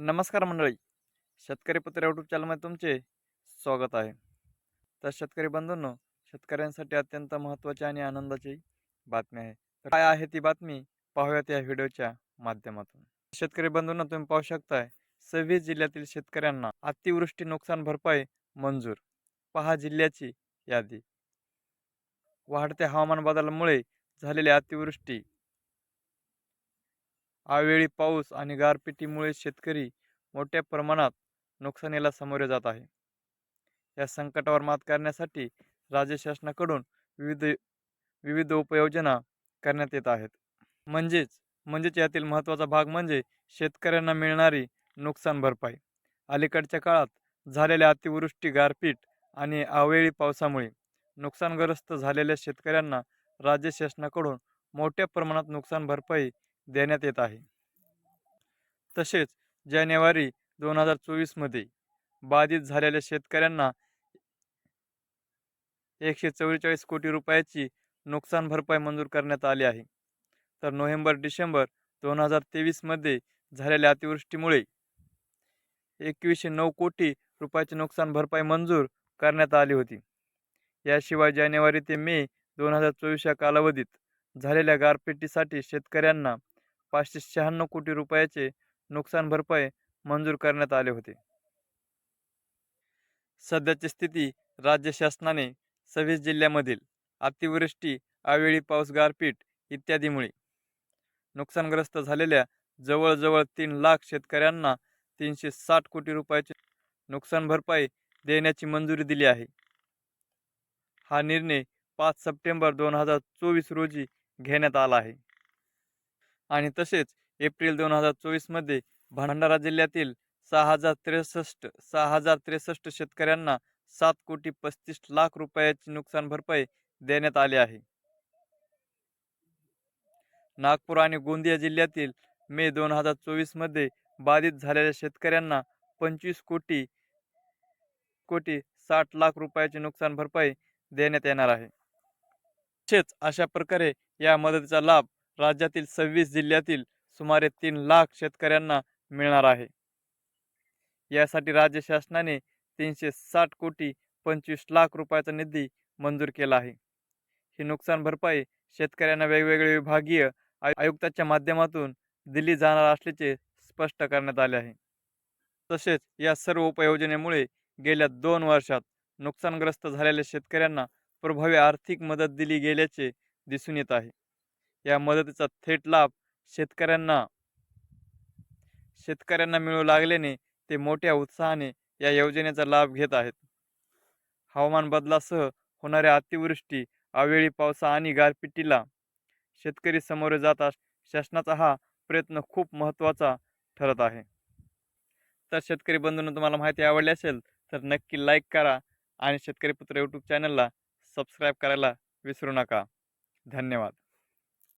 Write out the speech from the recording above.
नमस्कार मंडळी. शेतकरी पुत्र यूट्यूब चॅनलमध्ये तुमचे स्वागत आहे. तर शेतकरी बंधूंनो शेतकऱ्यांसाठी अत्यंत महत्त्वाची आणि आनंदाची बातमी आहे. तर काय आहे ती बातमी पाहूयात या व्हिडिओच्या माध्यमातून. शेतकरी बंधूंनो तुम्ही पाहू शकताय सव्वीस जिल्ह्यातील शेतकऱ्यांना अतिवृष्टी नुकसान भरपाई मंजूर. पहा जिल्ह्याची यादी. वाढत्या हवामान बदलामुळे झालेल्या अतिवृष्टी अवेळी पाऊस आणि गारपिटीमुळे शेतकरी मोठ्या प्रमाणात नुकसानीला सामोरे जात आहे. या संकटावर मात करण्यासाठी राज्य शासनाकडून विविध विविध उपाययोजना करण्यात येत आहेत. म्हणजेच म्हणजेच यातील महत्त्वाचा भाग म्हणजे शेतकऱ्यांना मिळणारी नुकसान भरपाई. अलीकडच्या काळात झालेल्या अतिवृष्टी गारपीट आणि अवेळी पावसामुळे नुकसानग्रस्त झालेल्या शेतकऱ्यांना राज्य शासनाकडून मोठ्या प्रमाणात नुकसान भरपाई देण्यात येत आहे. तसेच जानेवारी दोन हजार चोवीसमध्ये बाधित झालेल्या शेतकऱ्यांना एकशे चव्वेचाळीस कोटी रुपयाची नुकसान भरपाई मंजूर करण्यात आली आहे. तर नोव्हेंबर डिसेंबर दोन हजार तेवीसमध्ये झालेल्या अतिवृष्टीमुळे एकवीसशे नऊ कोटी रुपयाची नुकसान भरपाई मंजूर करण्यात आली होती. याशिवाय जानेवारी ते मे दोन हजार चोवीस या कालावधीत झालेल्या गारपिटीसाठी शेतकऱ्यांना पाचशे शहाण्णव कोटी रुपयाचे नुकसान भरपाई मंजूर करण्यात आले होते. सध्याची स्थिती राज्य शासनाने सव्वीस जिल्ह्यामधील अतिवृष्टी अवेळी पाऊस गारपीट इत्यादीमुळे नुकसानग्रस्त झालेल्या जवळजवळ तीन लाख शेतकऱ्यांना तीनशे साठ कोटी रुपयाचे नुकसान भरपाई देण्याची मंजुरी दिली आहे. हा निर्णय पाच सप्टेंबर दोन हजार चोवीस रोजी घेण्यात आला आहे. आणि तसेच एप्रिल दोन हजार चोवीसमध्ये भंडारा जिल्ह्यातील सहा हजार त्रेसष्ट सहा हजार त्रेसष्ट शेतकऱ्यांना सात कोटी पस्तीस लाख रुपयाची नुकसान भरपाई देण्यात आली आहे. नागपूर आणि गोंदिया जिल्ह्यातील मे दोन हजार चोवीसमध्ये बाधित झालेल्या शेतकऱ्यांना पंचवीस कोटी कोटी साठ लाख रुपयाची नुकसान भरपाई देण्यात येणार आहे. तसेच अशा प्रकारे या मदतीचा लाभ राज्यातील सव्वीस जिल्ह्यातील सुमारे तीन लाख शेतकऱ्यांना मिळणार आहे. यासाठी राज्य शासनाने तीनशे साठ कोटी पंचवीस लाख रुपयाचा निधी मंजूर केला आहे. ही नुकसान भरपाई शेतकऱ्यांना वेगवेगळे विभागीय आयुक्ताच्या माध्यमातून दिली जाणार असल्याचे स्पष्ट करण्यात आले आहे. तसेच या सर्व उपयोजनेमुळे गेल्या दोन वर्षात नुकसानग्रस्त झालेल्या शेतकऱ्यांना प्रभावी आर्थिक मदत दिली गेल्याचे दिसून येत आहे. या मदतीचा थेट लाभ शेतकऱ्यांना शेतकऱ्यांना मिळू लागल्याने ते मोठ्या उत्साहाने या योजनेचा लाभ घेत आहेत. हवामान बदलासह होणाऱ्या अतिवृष्टी अवेळी पावसा आणि गारपिटीला शेतकरी सामोरे जाता शासनाचा हा प्रयत्न खूप महत्त्वाचा ठरत आहे. तर शेतकरी बंधूंना तुम्हाला माहिती आवडली असेल तर नक्की लाईक करा आणि शेतकरी पुत्र यूट्यूब चॅनलला सबस्क्राईब करायला विसरू नका. धन्यवाद.